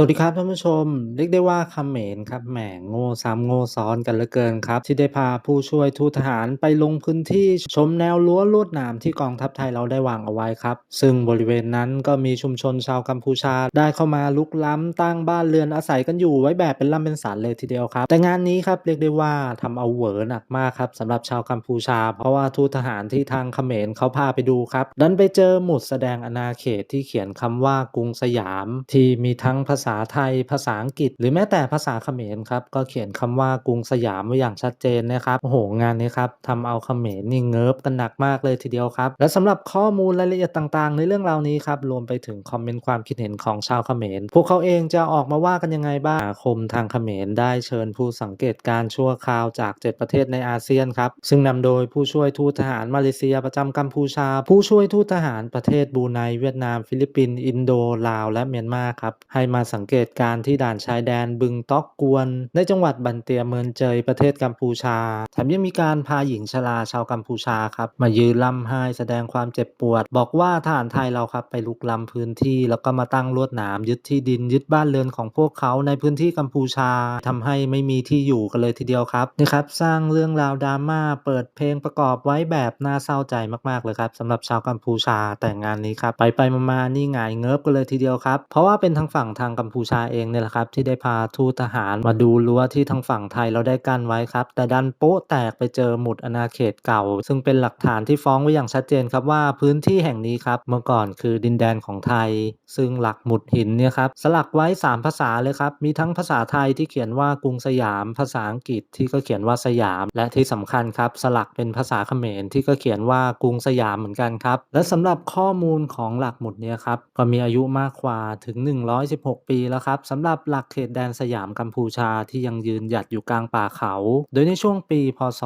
สวัสดีครับท่านผู้ชม เรียกได้ว่าเขมรครับแหมโง่ซ้ำโง่ซ้อนกันเหลือเกินครับ ที่ได้พาผู้ช่วยทูตทหารไปลงพื้นที่ชมแนวรั้วลวดหนามที่กองทัพไทยเราได้วางเอาไว้ครับ ซึ่งบริเวณนั้นก็มีชุมชนชาวกัมพูชา ได้เข้ามาลุกล้ำตั้งบ้านเรือนอาศัยกันอยู่ไว้แบบเป็นลำเป็นสันเลยทีเดียวครับ แต่งานนี้ครับเรียกได้ว่าทำเอาเหวอหนักมากครับสำหรับชาวกัมพูชา เพราะว่าทูตทหารที่ทางเขมรเขาพาไปดูครับดันไปเจอหมุดแสดงอาณาเขตที่เขียนคำว่ากรุงสยาม ที่มีทั้งภาษาาไทย ภาษาอังกฤษ หรือแม้แต่ภาษาเขมรครับก็เขียนคำว่ากรุงสยามไว้อย่างชัดเจนนะครับโอ้โหงานนี้ครับทำเอาเขมรนี่เงิบกันหนักมากเลยทีเดียวครับและสำหรับข้อมูลรายละเอียดต่างๆ ในเรื่องราวนี้ครับรวมไปถึงคอมเมนต์ความคิดเห็นของชาวเขมรพวกเขาเองจะออกมาว่ากันยังไงบ้างาคมทางเขมรได้เชิญผู้สังเกตการชั่วคราวจาก 7 ประเทศในอาเซียนครับซึ่งนำโดยผู้ช่วยทูตทหารมาเลเซียประจำกัมพูชา ผู้ช่วยทูตทหารประเทศบรูไนเวียดนาม ฟิลิปปินส์อินโดลาวและเมียนมาครับให้มาสังังเกตการที่ด่านชายแดนบึงต๊อกกวน ในจังหวัดบันเตียเมินเจยประเทศกัมพูชาแถมยังมีการพาหญิงชราชาวกัมพูชาครับมายืนล่ำไห้แสดงความเจ็บปวด บอกว่าทหารไทยเราครับไปลุกล้ำพื้นที่แล้วก็มาตั้งลวดหนามยึดที่ดินยึดบ้านเรือนของพวกเขาในพื้นที่กัมพูชาทำให้ไม่มีที่อยู่กันเลยทีเดียวครับนี่ครับสร้างเรื่องราวดราม่าเปิดเพลงประกอบไว้แบบน่าเศร้าใจมากๆเลยครับสำหรับชาวกัมพูชาแต่งานนี้ครับไปไปมาๆนี่หงายเงิบกันเลยทีเดียวครับ เพราะว่าเป็นทางฝั่งทางกัมพูชาเองเนี่ยแหละครับ ที่ได้พาทูตทหารมาดูรั้วที่ทางฝั่งไทยเราได้กั้นไว้ครับ แต่ดันโป๊ะแตกไปเจอหมุดอาณาเขตเก่า ซึ่งเป็นหลักฐานที่ฟ้องไว้อย่างชัดเจนครับว่าพื้นที่แห่งนี้ครับเมื่อก่อนคือดินแดนของไทย ซึ่งหลักหมุดหินเนี่ยครับสลักไว้ 3 ภาษาเลยครับมีทั้งภาษาไทยที่เขียนว่ากรุงสยาม ภาษาอังกฤษที่ก็เขียนว่าสยาม และที่สำคัญครับสลักเป็นภาษาเขมรที่ก็เขียนว่ากรุงสยามเหมือนกันครับและสำหรับข้อมูลของหลักหมุดเนี่ยครับก็มีอายุมากกว่าถึง 116ปีแล้วครับสำหรับหลักเขตแดนสยามกัมพูชาที่ยังยืนหยัดอยู่กลางป่าเขา โดยในช่วงปีพศ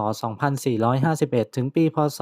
2451 ถึงปีพศ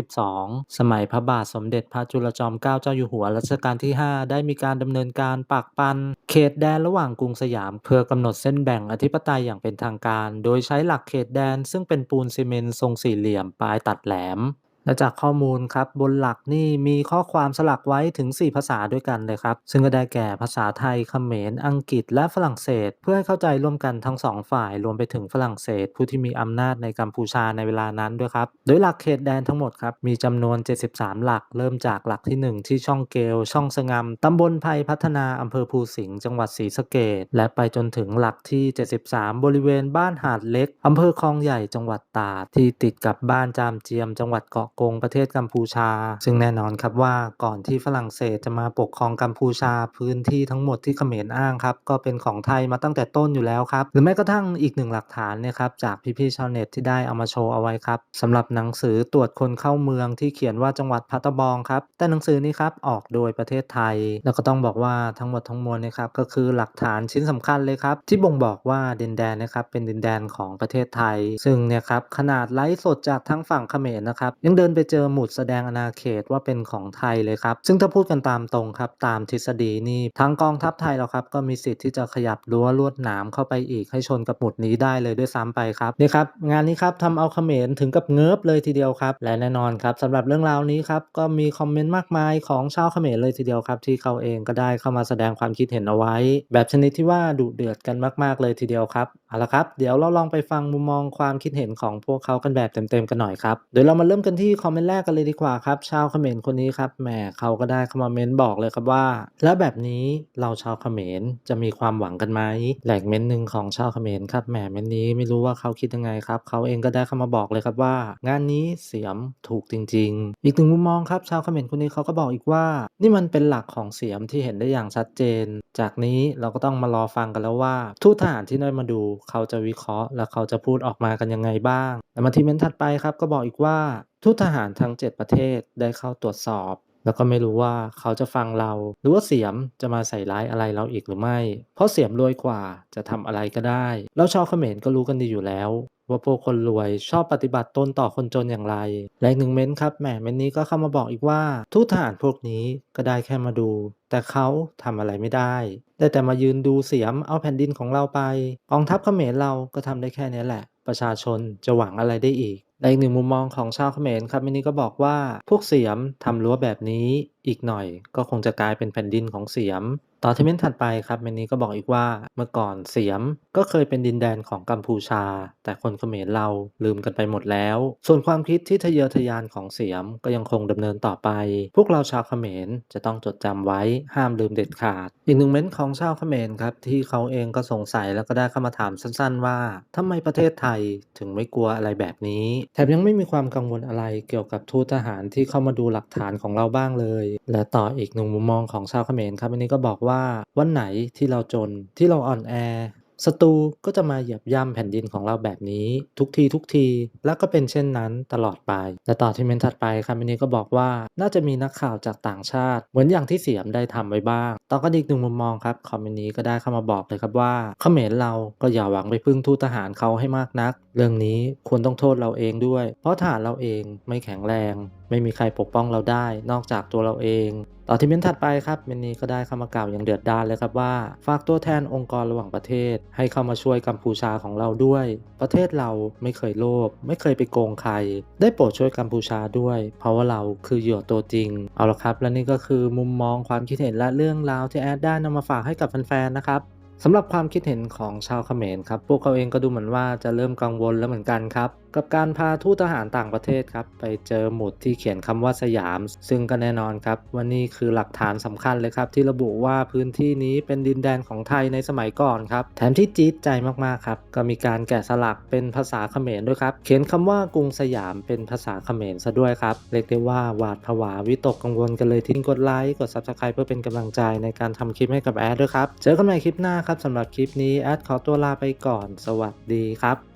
2452 สมัยพระบาทสมเด็จพระจุลจอมเกล้าเจ้าอยู่หัวรัชกาลที่ 5 ได้มีการดำเนินการปักปันเขตแดนระหว่างกรุงสยาม เพื่อกำหนดเส้นแบ่งอธิปไตยอย่างเป็นทางการ โดยใช้หลักเขตแดนซึ่งเป็นปูนซีเมนต์ทรงสี่เหลี่ยมปลายตัดแหลม และจากข้อมูลครับบนหลักนี่มีข้อความสลักไว้ถึง 4 ภาษาด้วยกันเลยครับ ซึ่งก็ได้แก่ภาษาไทยเขมร อังกฤษ และฝรั่งเศส เพื่อให้เข้าใจร่วมกันทั้งสองฝ่าย รวมไปถึงฝรั่งเศส ผู้ที่มีอำนาจในกัมพูชาในเวลานั้นด้วยครับโดยหลักเขตแดนทั้งหมดครับมีจำนวน 73 หลัก เริ่มจากหลักที่ 1 ที่ช่องเกล ช่องสงามตำบลไพพัฒนาอำเภอภูสิงห์จังหวัดศรีสะเกษและไปจนถึงหลักที่ 73 บริเวณบ้านหาดเล็กอำเภอคลองใหญ่จังหวัดตาดที่ติดกับบ้านจามเจียมจังหวัดเกาะกงประเทศกัมพูชา ซึ่งแน่นอนครับว่าก่อนที่ฝรั่งเศสจะมาปกครองกัมพูชาพื้นที่ทั้งหมดที่เขมรอ้างครับก็เป็นของไทยมาตั้งแต่ต้นอยู่แล้วครับ หรือแม้กระทั่งอีกหนึ่งหลักฐานเนี่ยครับจากพี่ๆชาวเน็ตที่ได้เอามาโชว์เอาไว้ครับสำหรับหนังสือตรวจคนเข้าเมืองที่เขียนว่าจังหวัดพัตบองครับแต่หนังสือนี้ครับออกโดยประเทศไทย แล้วก็ต้องบอกว่าทั้งหมดทั้งมวลนะครับก็คือหลักฐานชิ้นสำคัญเลยครับที่บ่งบอกว่าดินแดนนะครับเป็นดินแดนของประเทศไทย ซึ่งเนี่ยครับขนาดไลฟ์สดจากทั้งฝั่งเขมรนะครับยังเดินไปเจอหมุดแสดงอาณาเขตว่าเป็นของไทยเลยครับ ซึ่งถ้าพูดกันตามตรงครับ ตามทฤษฎีนี่ทางกองทัพไทยเราครับ ก็มีสิทธิ์ที่จะขยับรั้วลวดหนามเข้าไปอีกให้ชนกับหมุดนี้ได้เลยด้วยซ้ำไปครับนี่ครับงานนี้ครับทำเอาเขมรถึงกับเงิบเลยทีเดียวครับ และแน่นอนครับสำหรับเรื่องราวนี้ครับก็มีคอมเมนต์มากมายของชาวเขมรเลยทีเดียวครับ ที่เขาเองก็ได้เข้ามาแสดงความคิดเห็นเอาไว้ แบบชนิดที่ว่าดุเดือดกันมากๆเลยทีเดียวครับเอาละครับ เดี๋ยวเราลองไปฟังมุมมองความคิดเห็นของพวกเขากันแบบเต็มๆกันหน่อยครับเดี๋ยวเรามาเริ่มกันที่คอมเมนต์แรกกันเลยดีกว่าครับ ชาวเขมรคนนี้ครับแหมเขาก็ได้เข้ามาเม้นบอกเลยครับว่า แล้วแบบนี้เราชาวเขมรจะมีความหวังกันไหมแหลกเม้นหนึ่งของชาวเขมรครับแหมเม้นนี้ไม่รู้ว่าเขาคิดยังไงครับเขาเองก็ได้เข้ามาบอกเลยครับว่า งานนี้เสียมถูกจริง ๆ อีกหนึ่งมุมมองครับ ชาวเขมรคนนี้เขาก็บอกอีกว่า นี่มันเป็นหลักของเสียมที่เห็นได้อย่างชัดเจน จากนี้เราก็ต้องมารอฟังกันแล้วว่า ทูตทหารที่ได้มาดู เขาจะวิเคราะห์และเขาจะพูดออกมากันยังไงบ้าง แต่มาที่เม้นถัดไปครับก็บอกอีกว่าทูตทหารทั้ง 7 ประเทศได้เข้าตรวจสอบ แล้วก็ไม่รู้ว่าเขาจะฟังเรา หรือว่าเสียมจะมาใส่ร้ายอะไรเราอีกหรือไม่ เพราะเสียมรวยกว่าจะทำอะไรก็ได้ แล้วชาวเขมรก็รู้กันดีอยู่แล้ว ว่าพวกคนรวยชอบปฏิบัติตนต่อคนจนอย่างไร และหนึ่งเม้นครับแหมเม้นนี้ก็เข้ามาบอกอีกว่าทูตทหารพวกนี้ก็ได้แค่มาดู แต่เขาทำอะไรไม่ได้ได้แต่มายืนดูเสียมเอาแผ่นดินของเราไปกองทัพเขมรเราก็ทำได้แค่นี้แหละ ประชาชนจะหวังอะไรได้อีกในอีกหนึ่งมุมมองของชาวเขมรครับมินี้ก็บอกว่าพวกเสียมทำรั้วแบบนี้อีกหน่อย ก็คงจะกลายเป็นแผ่นดินของเสียมต่อที่เม้นถัดไปครับเมนนี้ก็บอกอีกว่าเมื่อก่อนเสียมก็เคยเป็นดินแดนของกัมพูชา แต่คนเขมรเราลืมกันไปหมดแล้ว ส่วนความคิดที่ทะเยอทะยานของเสียมก็ยังคงดำเนินต่อไป พวกเราชาวเขมรจะต้องจดจำไว้ห้ามลืมเด็ดขาด อีกหนึ่งเม้นของชาวเขมรครับที่เขาเองก็สงสัยแล้วก็ได้เข้ามาถามสั้นๆ ว่าทำไมประเทศไทยถึงไม่กลัวอะไรแบบนี้ แถมยังไม่มีความกังวลอะไรเกี่ยวกับทูตทหารที่เข้ามาดูหลักฐานของเราบ้างเลย และต่ออีกหนึ่งมุมมองของชาวเขมรครับอันนี้ก็บอกว่าวันไหนที่เราจนที่เราอ่อนแอศัตรูก็จะมาเหยียบย่ำแผ่นดินของเราแบบนี้ ทุกทีทุกทีแล้วก็เป็นเช่นนั้นตลอดไป และต่อที่เมนถัดไปครับอันนี้ก็บอกว่าน่าจะมีนักข่าวจากต่างชาติ เหมือนอย่างที่เสียมได้ทำไว้บ้างต่อกันอีกหนึ่งมุมมองครับคอมเมนต์นี้ก็ได้เข้ามาบอกเลยครับว่าเขมรเราก็อย่าหวังไปพึ่งทูตทหารเขาให้มากนัก เรื่องนี้ควรต้องโทษเราเองด้วย เพราะทหารเราเองไม่แข็งแรง ไม่มีใครปกป้องเราได้นอกจากตัวเราเอง ต่อที่เมนถัดไปครับเมนนี้ก็ได้เข้ามากล่าวอย่างเดือดดาลเลยครับว่า ฝากตัวแทนองค์กรระหว่างประเทศ ให้เข้ามาช่วยกัมพูชาของเราด้วย ประเทศเราไม่เคยโลภไม่เคยไปโกงใคร ได้โปรดช่วยกัมพูชาด้วย เพราะว่าเราคือเหยื่อตัวจริง เอาละครับ และนี่ก็คือมุมมองความคิดเห็นและเรื่องราวที่แอดได้นำมาฝากให้กับแฟนๆนะครับสำหรับความคิดเห็นของชาวเขมรครับ พวกเขาเองก็ดูเหมือนว่าจะเริ่มกังวลแล้วเหมือนกันครับ กับการพาทูตทหารต่างประเทศครับไปเจอหมุดที่เขียนคำว่าสยาม ซึ่งก็แน่นอนครับว่านี่คือหลักฐานสำคัญเลยครับ ที่ระบุว่าพื้นที่นี้เป็นดินแดนของไทยในสมัยก่อนครับแถมที่จี๊ดใจมากๆครับก็มีการแกะสลักเป็นภาษาเขมรด้วยครับเขียนคำว่ากรุงสยามเป็นภาษาเขมรซะด้วยครับเรียกได้ว่าหวาดผวาวิตกกังวลกันเลยทิ้งกดไลค์กด subscribe เพื่อเป็นกำลังใจในการทำคลิปให้กับแอดด้วยครับเจอกันใหม่คลิปหน้าครับสำหรับคลิปนี้แอดขอตัวลาไปก่อน สวัสดีครับ